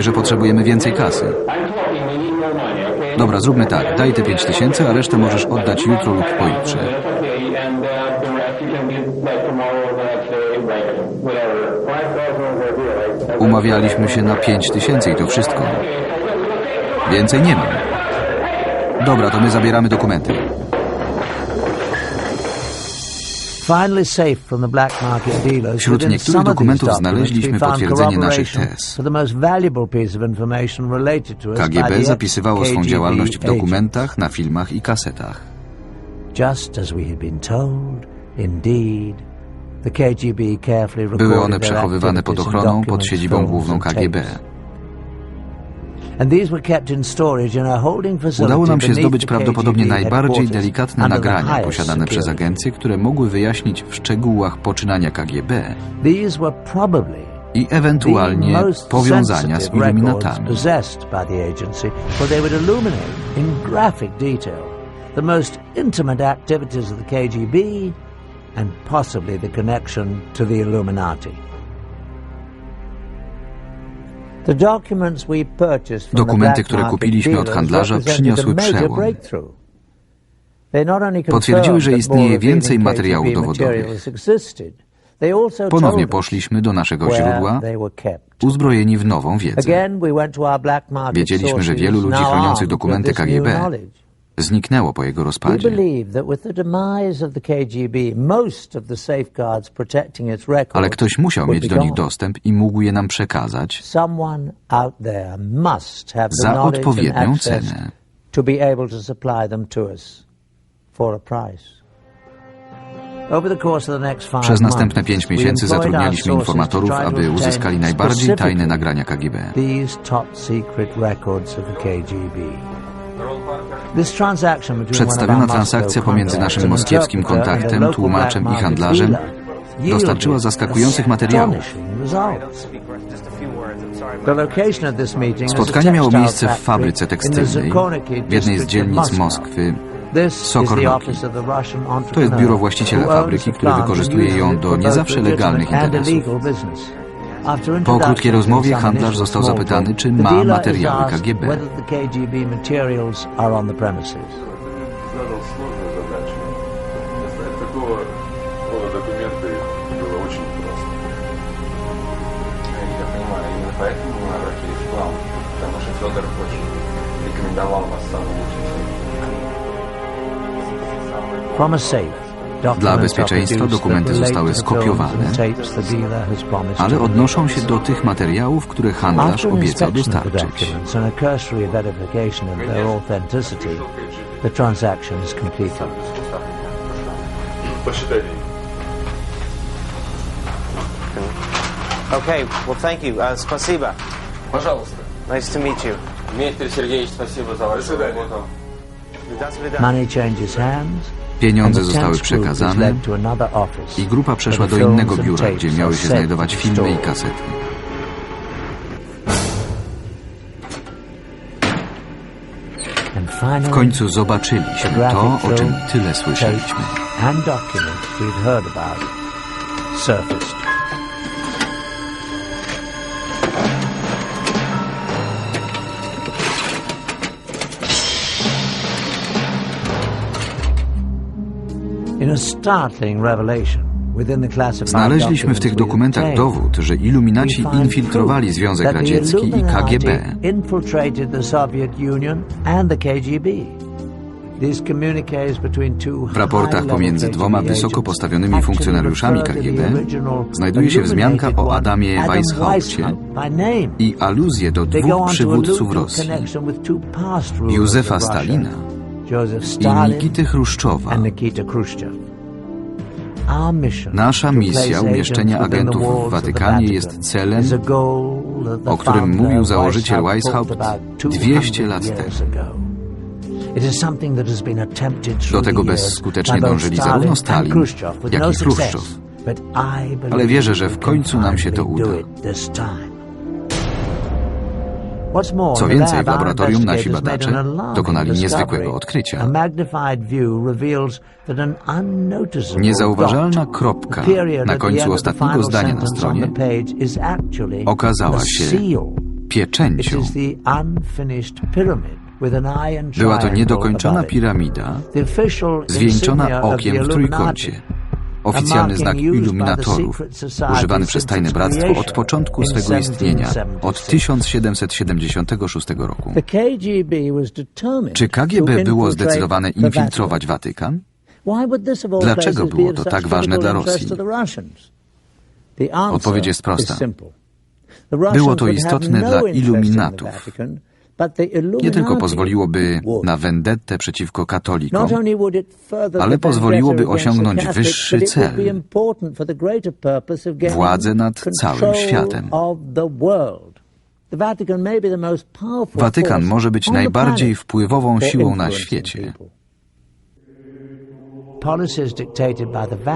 Że potrzebujemy więcej kasy. Dobra, zróbmy tak. Daj te 5 tysięcy, a resztę możesz oddać jutro lub pojutrze. Umawialiśmy się na 5 tysięcy i to wszystko. Więcej nie mam. Dobra, to my zabieramy dokumenty. Wśród niektórych dokumentów znaleźliśmy potwierdzenie naszych tez. KGB zapisywało swą działalność w dokumentach, na filmach i kasetach. Były one przechowywane pod ochroną pod siedzibą główną KGB. Udało nam się zdobyć prawdopodobnie najbardziej delikatne nagrania posiadane przez agencję, które mogły wyjaśnić w szczegółach poczynania KGB i ewentualnie powiązania z iluminatami. the most intimate activities of the KGB and possibly the connection to the Illuminati. Dokumenty, które kupiliśmy od handlarza, przyniosły przełom. Potwierdziły, że istnieje więcej materiałów dowodowych. Ponownie poszliśmy do naszego źródła, uzbrojeni w nową wiedzę. Wiedzieliśmy, że wielu ludzi chroniących dokumenty KGB. Zniknęło po jego rozpadzie. Ale ktoś musiał mieć do nich dostęp i mógł je nam przekazać za odpowiednią cenę. Przez następne pięć miesięcy zatrudnialiśmy informatorów, aby uzyskali najbardziej tajne nagrania KGB. Przedstawiona transakcja pomiędzy naszym moskiewskim kontaktem, tłumaczem i handlarzem dostarczyła zaskakujących materiałów. Spotkanie miało miejsce w fabryce tekstylnej w jednej z dzielnic. Moskwy. Sokornoki. To jest biuro właściciela fabryki, który wykorzystuje ją do nie zawsze legalnych interesów. illegal business. After Po introduction krótkiej and rozmowie some handlarz initial został small zapytany, talk, czy the ma dealer is materiały asked KGB. whether the KGB materials are on the premises. задал сложную задачу. Достать такого рода документы было очень просто. Я понимаю, именно поэтому мы обратились к вам, потому что Федор очень рекомендовал вас самым лучшим From a safe, Dla documents are bezpieczeństwa produced dokumenty that relate zostały to the skopiowane, films and tapes the dealer has promised ale to odnoszą się do tych materiałów, które handlarz After obiecał inspection of the dostarczyć. documents and a cursory verification of their authenticity, the transaction is completed. Посчитай деньги. Okay, well, thank you. Uh, спасибо. Пожалуйста. Nice to meet you. Дмитрий Сергеевич, спасибо за вашу свидания. работу. До свидания. Money changes hands, and Pieniądze zostały przekazane i grupa przeszła do innego biura, gdzie miały się znajdować filmy i kasety. W końcu zobaczyliśmy to, o czym tyle słyszeliśmy. and documents we'd heard about surfaced. Znaleźliśmy w tych dokumentach dowód, że iluminaci infiltrowali Związek Radziecki i KGB. W raportach pomiędzy dwoma wysoko postawionymi funkcjonariuszami KGB znajduje się wzmianka o Adamie Adam Weishaupcie Weishaupt by name. i aluzje do dwóch przywódców Rosji, Józefa Stalina i Nikity Chruszczowa. Nasza misja umieszczenia agentów w Watykanie jest celem, o którym mówił założyciel Weishaupt Weishaupt talked about 200 lat 200 years temu. Do tego bezskutecznie dążyli zarówno Stalin, jak no i. Chruszczow. Believe Ale wierzę, że w końcu nam się to uda. Co więcej, w laboratorium nasi badacze dokonali niezwykłego odkrycia. Niezauważalna kropka na końcu ostatniego zdania na stronie okazała się pieczęcią. Była to niedokończona piramida, zwieńczona okiem w trójkącie. Oficjalny znak iluminatorów, używany przez Tajne Bractwo od początku swego istnienia, od 1776 roku. Czy KGB było zdecydowane infiltrować Watykan? Dlaczego było to tak ważne dla Rosji? Odpowiedź jest prosta. Było to istotne dla no the iluminatów. Nie tylko pozwoliłoby na vendettę przeciwko katolikom, ale pozwoliłoby osiągnąć wyższy cel. Władzę nad całym światem. Watykan może być najbardziej wpływową siłą na świecie.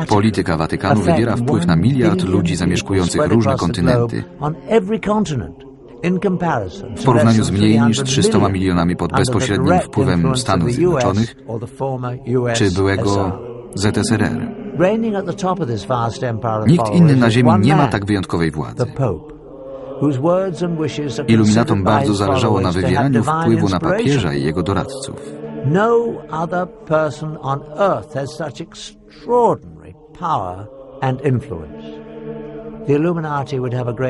Polityka Watykanu wywiera wpływ na miliard ludzi zamieszkujących różne kontynenty. W porównaniu z mniej niż 300 300 milionami pod bezpośrednim wpływem Stanów Zjednoczonych czy byłego ZSRR. Nikt inny na Ziemi nie ma tak wyjątkowej władzy. Iluminatom bardzo zależało na wywieraniu wpływu na papieża i jego doradców. No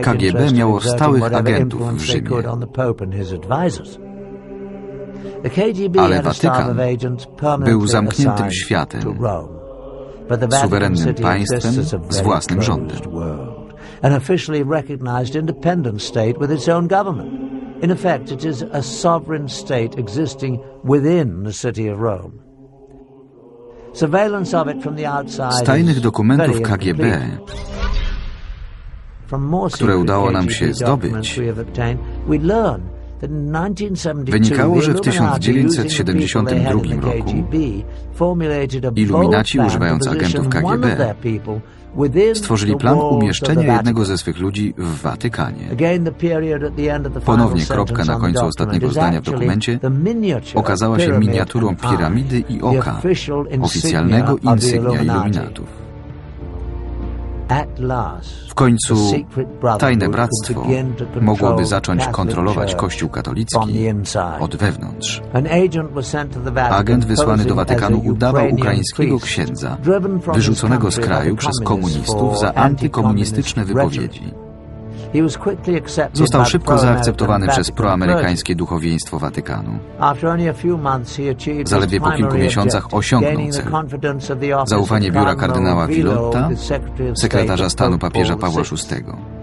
KGB miało stałych agentów w Rzymie. could on the Pope and his advisors. The KGB Ale Watykan był zamkniętym światem, suwerennym państwem z własnym rządem. an officially recognized independent state with its own government. In effect, it is a sovereign state existing within the city of Rome. Surveillance of it from the outside Z tajnych dokumentów KGB, które udało nam się zdobyć, documents we have obtained, we learn that in 1972 Wynikało, że w the Illuminati, using the 1972 people they had in the roku Iluminaci, używając agentów KGB, stworzyli plan umieszczenia jednego ze swych ludzi w Watykanie. Ponownie kropka na końcu ostatniego zdania w dokumencie okazała się miniaturą piramidy i oka, oficjalnego insygnia iluminatów. W końcu Tajne Bractwo mogłoby zacząć kontrolować Kościół katolicki od wewnątrz. Agent wysłany do Watykanu udawał ukraińskiego księdza, wyrzuconego z kraju przez komunistów za antykomunistyczne wypowiedzi. Został by the szybko pro-American zaakceptowany przez proamerykańskie duchowieństwo Watykanu. After only a few months, he achieved Zaledwie po kilku miesiącach osiągnął cel. confidence of the office Zaufanie of biura kardynała Vilo, Vilotta, the Secretary of State sekretarza stanu papieża Pawła VI. VI.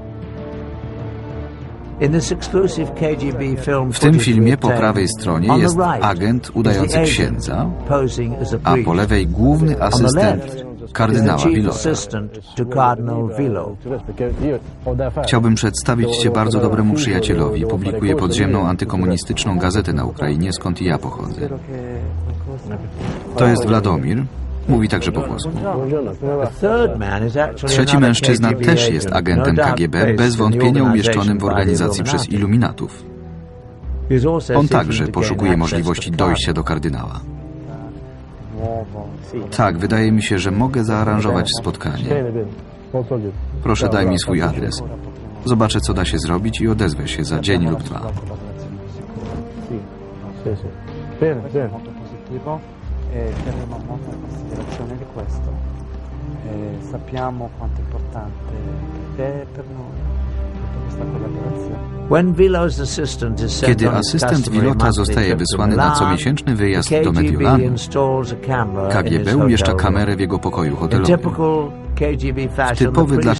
In this exclusive KGB film W tym filmie po prawej stronie on the jest right agent is udający the agent księdza, posing as a po lewej główny On the asystent left is the kardynała Vilo. Chciałbym przedstawić Cię bardzo dobremu przyjacielowi. Publikuje podziemną antykomunistyczną gazetę na Ukrainie, skąd i ja pochodzę. To jest Wladomir. Mówi także po włosku. Trzeci mężczyzna też jest agent, agentem KGB, bez wątpienia umieszczonym w organizacji przez iluminatów. On także poszukuje możliwości dojścia do kardynała. Tak, wydaje mi się, że mogę zaaranżować spotkanie. Proszę daj mi swój adres. Zobaczę, co da się zrobić i odezwę się za dzień lub dwa. sappiamo quanto è importante per te e per noi Kiedy asystent monthly zostaje wysłany na comiesięczny wyjazd do Mediolanu, KGB umieszcza kamerę w jego pokoju hotelowym. fashion, typowy dla